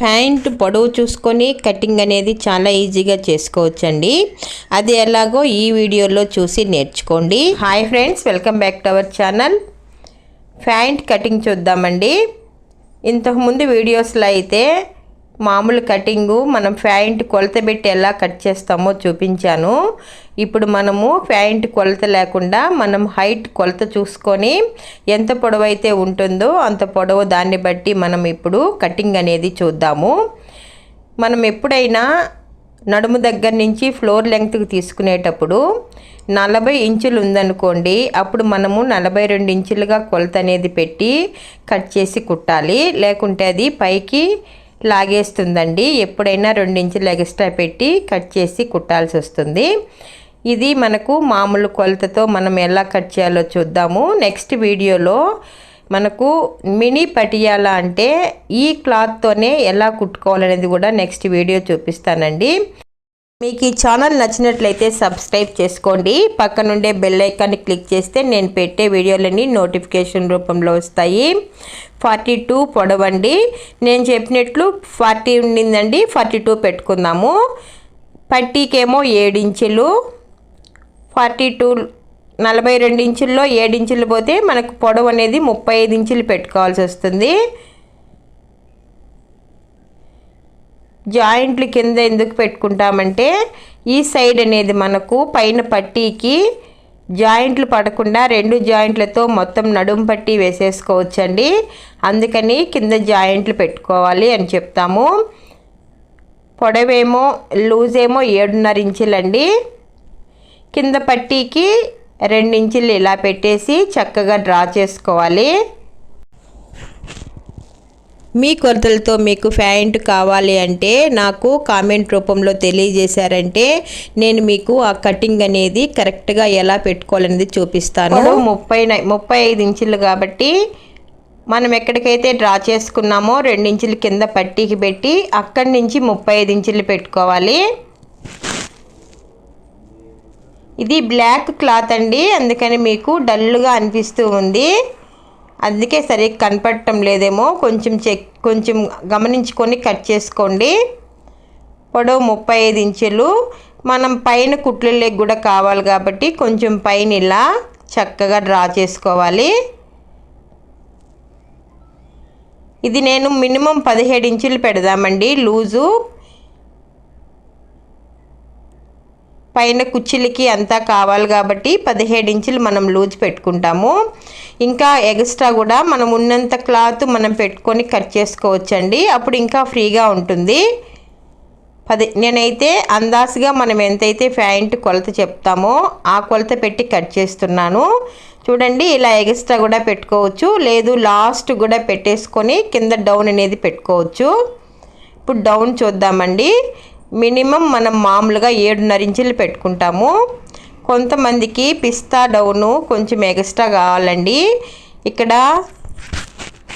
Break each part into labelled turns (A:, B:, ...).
A: Pant పొడవు చూసుకొని cutting అనేది చాలా ఈజీగా చేసుకోవచ్చండి. అది ఎలాగో ఈ వీడియోలో చూసి నేర్చుకోండి. Hi friends welcome back to our channel. Pant cutting చూద్దామండి. ఇంతకుముందు వీడియోస్లో అయితే మామూలు కటింగు మనం ప్యాంట్ కొలత పెట్టి ఎలా కట్ చేస్తామో చూపించాను. ఇప్పుడు మనము ప్యాంట్ కొలత లేకుండా మనం హైట్ కొలత చూసుకొని ఎంత పొడవైతే ఉంటుందో అంత పొడవు దాన్ని బట్టి మనం ఇప్పుడు కటింగ్ అనేది చూద్దాము. మనం ఎప్పుడైనా నడుము దగ్గర నుంచి ఫ్లోర్ లెంగ్త్కి తీసుకునేటప్పుడు నలభై ఇంచులు ఉందనుకోండి అప్పుడు మనము నలభై రెండు ఇంచులుగా కొలత అనేది పెట్టి కట్ చేసి కుట్టాలి. లేకుంటే అది పైకి లాగేస్తుందండి. ఎప్పుడైనా రెండించులు ఎక్స్ట్రా పెట్టి కట్ చేసి కుట్టాల్సి వస్తుంది. ఇది మనకు మామూలు కొలతతో మనం ఎలా కట్ చేయాలో చూద్దాము. నెక్స్ట్ వీడియోలో మనకు మినీ పటియాల అంటే ఈ క్లాత్తోనే ఎలా కుట్టుకోవాలనేది కూడా నెక్స్ట్ వీడియో చూపిస్తానండి. మీకు ఈ ఛానల్ నచ్చినట్లయితే సబ్స్క్రైబ్ చేసుకోండి. పక్కనుండే బెల్ ఐకాన్ని క్లిక్ చేస్తే నేను పెట్టే వీడియోలన్నీ నోటిఫికేషన్ రూపంలో వస్తాయి. ఫార్టీ టూ పొడవండి. నేను చెప్పినట్లు ఫార్టీ ఉండిందండి. ఫార్టీ టూ పెట్టుకుందాము. పట్టీకేమో ఏడించులు ఫార్టీ టూ నలభై రెండు ఇంచుల్లో ఏడించులు పోతే మనకు పొడవు అనేది ముప్పై ఐదు ఇంచులు పెట్టుకోవాల్సి వస్తుంది. జాయింట్లు కింద ఎందుకు పెట్టుకుంటామంటే ఈ సైడ్ అనేది మనకు పైన పట్టీకి జాయింట్లు పడకుండా రెండు జాయింట్లతో మొత్తం నడుం పట్టి వేసేసుకోవచ్చండి. అందుకని కింద జాయింట్లు పెట్టుకోవాలి అని చెప్తాము. పొడవేమో లూజ్ ఏమో ఏడున్నర ఇంచులండి. కింద పట్టీకి రెండించులు ఇలా పెట్టేసి చక్కగా డ్రా చేసుకోవాలి. మీ కొలతలతో మీకు ప్యాంట్ కావాలి అంటే నాకు కామెంట్ రూపంలో తెలియజేశారంటే నేను మీకు ఆ కటింగ్ అనేది కరెక్ట్గా ఎలా పెట్టుకోవాలనేది చూపిస్తాను. ముప్పై ముప్పై ఐదు ఇంచులు కాబట్టి మనం ఎక్కడికైతే డ్రా చేసుకున్నామో రెండించులు కింద పట్టీకి పెట్టి అక్కడి నుంచి ముప్పై ఐదు ఇంచులు పెట్టుకోవాలి. ఇది బ్లాక్ క్లాత్ అండి అందుకని మీకు డల్గా అనిపిస్తూ ఉంది. అందుకే సరిగ్గా కనపడటం లేదేమో. కొంచెం చెక్ కొంచెం గమనించుకొని కట్ చేసుకోండి. పొడవు ముప్పై ఐదు ఇంచులు. మనం పైన కుట్లలోకి కూడా కావాలి కాబట్టి కొంచెం పైన ఇలా చక్కగా డ్రా చేసుకోవాలి. ఇది నేను మినిమం పదిహేడు ఇంచులు పెడదామండి. లూజు పైన కుచ్చిలికి అంతా కావాలి కాబట్టి పదిహేడు ఇంచులు మనం లూజ్ పెట్టుకుంటాము. ఇంకా ఎక్స్ట్రా కూడా మనం ఉన్నంత క్లాత్ మనం పెట్టుకొని కట్ చేసుకోవచ్చండి. అప్పుడు ఇంకా ఫ్రీగా ఉంటుంది. పది నేనైతే అందాసుగా మనం ఎంతైతే ప్యాంట్ కొలత చెప్తామో ఆ కొలత పెట్టి కట్ చేస్తున్నాను. చూడండి ఇలా ఎక్స్ట్రా కూడా పెట్టుకోవచ్చు. లేదు లాస్ట్ కూడా పెట్టేసుకొని కింద డౌన్ అనేది పెట్టుకోవచ్చు. ఇప్పుడు డౌన్ చూద్దామండి. మినిమం మనం మామూలుగా ఏడున్నర ఇంచులు పెట్టుకుంటాము. కొంతమందికి పిస్తా డౌను కొంచెం ఎక్స్ట్రా కావాలండి. ఇక్కడ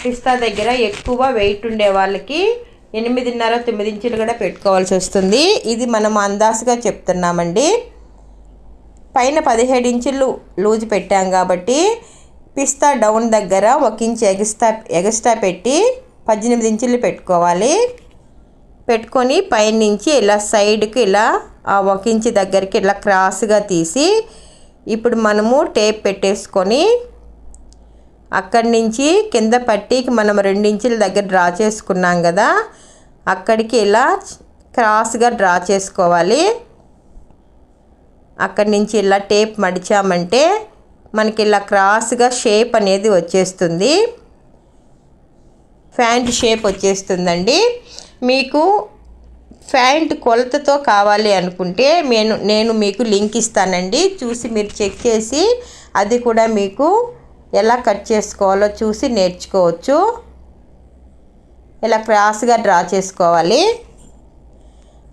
A: పిస్తా దగ్గర ఎక్కువ వెయిట్ ఉండే వాళ్ళకి ఎనిమిదిన్నర తొమ్మిది ఇంచులు కూడా పెట్టుకోవాల్సి వస్తుంది. ఇది మనం అందాసుగా చెప్తున్నామండి. పైన పదిహేడు ఇంచులు లూజ్ పెట్టాం కాబట్టి పిస్తా డౌన్ దగ్గర ఒక ఇంచు ఎగస్ట్రా ఎగస్ట్రా పెట్టి పద్దెనిమిది ఇంచులు పెట్టుకోవాలి. పెట్టుకొని పైనుంచి ఇలా సైడ్కి ఇలా ఆ ఒక ఇంచు దగ్గరికి ఇలా క్రాస్గా తీసి ఇప్పుడు మనము టేప్ పెట్టేసుకొని అక్కడి నుంచి కింద పట్టీకి మనం రెండించుల దగ్గర డ్రా చేసుకున్నాం కదా అక్కడికి ఇలా క్రాస్గా డ్రా చేసుకోవాలి. అక్కడి నుంచి ఇలా టేప్ మడిచామంటే మనకి ఇలా క్రాస్గా షేప్ అనేది వచ్చేస్తుంది. ఫ్యాంట్ షేప్ వచ్చేస్తుందండి. మీకు ప్యాంట్ కొలతతో కావాలి అనుకుంటే నేను నేను మీకు లింక్ ఇస్తానండి. చూసి మీరు చెక్ చేసి అది కూడా మీకు ఎలా కట్ చేసుకోవాలో చూసి నేర్చుకోవచ్చు. ఇలా క్రాస్గా డ్రా చేసుకోవాలి.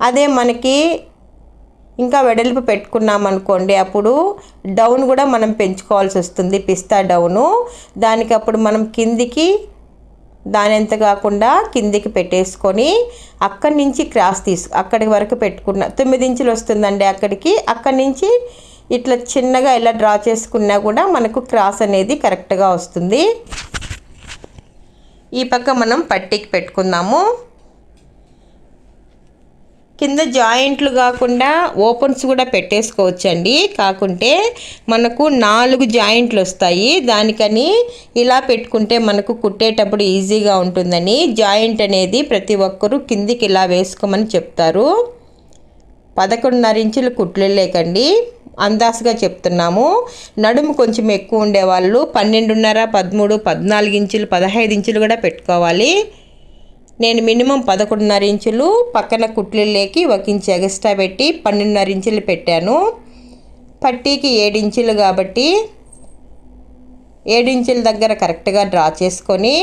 A: అదే మనకి ఇంకా వెడల్పు పెట్టుకున్నాం అనుకోండి అప్పుడు డౌన్ కూడా మనం పెంచుకోవాల్సి వస్తుంది పిస్తా డౌను. దానికి అప్పుడు మనం కిందికి దాని ఎంత కాకుండా కిందికి పెట్టేసుకొని అక్కడి నుంచి క్రాస్ తీసు అక్కడి వరకు పెట్టుకున్న తొమ్మిది ఇంచులు వస్తుందండి అక్కడికి. అక్కడి నుంచి ఇట్లా చిన్నగా ఇలా డ్రా చేసుకున్నా కూడా మనకు క్రాస్ అనేది కరెక్ట్గా వస్తుంది. ఈ పక్క మనం పట్టీకి పెట్టుకుందాము. కింద జాయింట్లు కాకుండా ఓపెన్స్ కూడా పెట్టేసుకోవచ్చండి. కాకుంటే మనకు నాలుగు జాయింట్లు వస్తాయి. దానికని ఇలా పెట్టుకుంటే మనకు కుట్టేటప్పుడు ఈజీగా ఉంటుందని జాయింట్ అనేది ప్రతి ఒక్కరూ కిందికి ఇలా వేసుకోమని చెప్తారు. పదకొండున్నర ఇంచులు కుట్లేకండి అందాసుగా చెప్తున్నాము. నడుము కొంచెం ఎక్కువ ఉండేవాళ్ళు పన్నెండున్నర పదమూడు పద్నాలుగు ఇంచులు పదహైదు ఇంచులు కూడా పెట్టుకోవాలి. నేను మినిమం పదకొండున్నర ఇంచులు పక్కన కుట్లిల్లేకి ఒక ఇంచు ఎగస్ట్రా పెట్టి పన్నెండున్నర ఇంచులు పెట్టాను. పట్టీకి ఏడించులు కాబట్టి ఏడించుల దగ్గర కరెక్ట్గా డ్రా చేసుకొని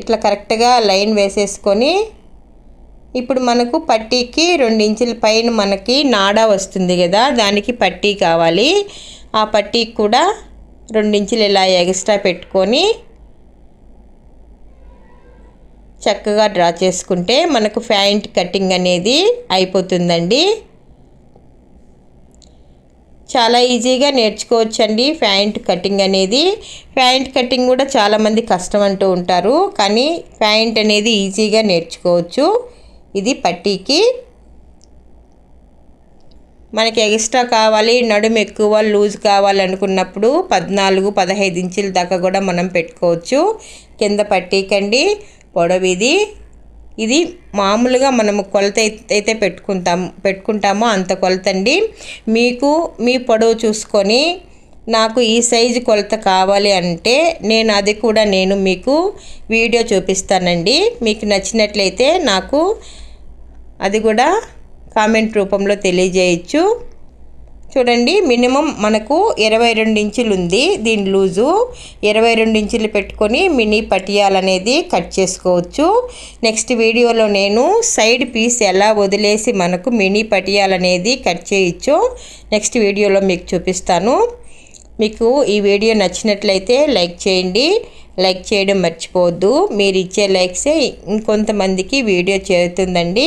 A: ఇట్లా కరెక్ట్గా లైన్ వేసేసుకొని ఇప్పుడు మనకు పట్టీకి రెండు ఇంచుల పైన మనకి నాడా వస్తుంది కదా దానికి పట్టీ కావాలి. ఆ పట్టీకి కూడా రెండించులు ఇలా ఎక్స్ట్రా పెట్టుకొని చక్కగా డ్రా చేసుకుంటే మనకు ఫ్యాంట్ కటింగ్ అనేది అయిపోతుందండి. చాలా ఈజీగా నేర్చుకోవచ్చండి ఫ్యాంట్ కటింగ్ అనేది. ఫ్యాంట్ కటింగ్ కూడా చాలామంది కష్టం అంటూ ఉంటారు కానీ ఫ్యాంట్ అనేది ఈజీగా నేర్చుకోవచ్చు. ఇది పట్టీకి మనకి ఎక్స్ట్రా కావాలి నడుము ఎక్కువ లూజ్ కావాలనుకున్నప్పుడు పద్నాలుగు పదహైదు ఇంచుల దాకా కూడా మనం పెట్టుకోవచ్చు. కింద పట్టీకండి పొడవు ఇది. ఇది మామూలుగా మనము కొలత అయితే పెట్టుకుంటాం పెట్టుకుంటామో అంత కొలత అండి. మీకు మీ పొడవు చూసుకొని నాకు ఈ సైజు కొలత కావాలి అంటే నేను అది కూడా నేను మీకు వీడియో చూపిస్తానండి. మీకు నచ్చినట్లయితే నాకు అది కూడా కామెంట్ రూపంలో తెలియజేయచ్చు. చూడండి మినిమం మనకు ఇరవై రెండు ఇంచులు ఉంది దీని లూజు. ఇరవై రెండు ఇంచులు పెట్టుకొని మినీ పటియాల్ అనేది కట్ చేసుకోవచ్చు. నెక్స్ట్ వీడియోలో నేను సైడ్ పీస్ ఎలా వదిలేసి మనకు మినీ పటియాల్ అనేది కట్ చేయొచ్చు నెక్స్ట్ వీడియోలో మీకు చూపిస్తాను. మీకు ఈ వీడియో నచ్చినట్లయితే లైక్ చేయండి. లైక్ చేయడం మర్చిపోవద్దు. మీరు ఇచ్చే లైక్సే ఇంకొంతమందికి వీడియో చేరుతుందండి.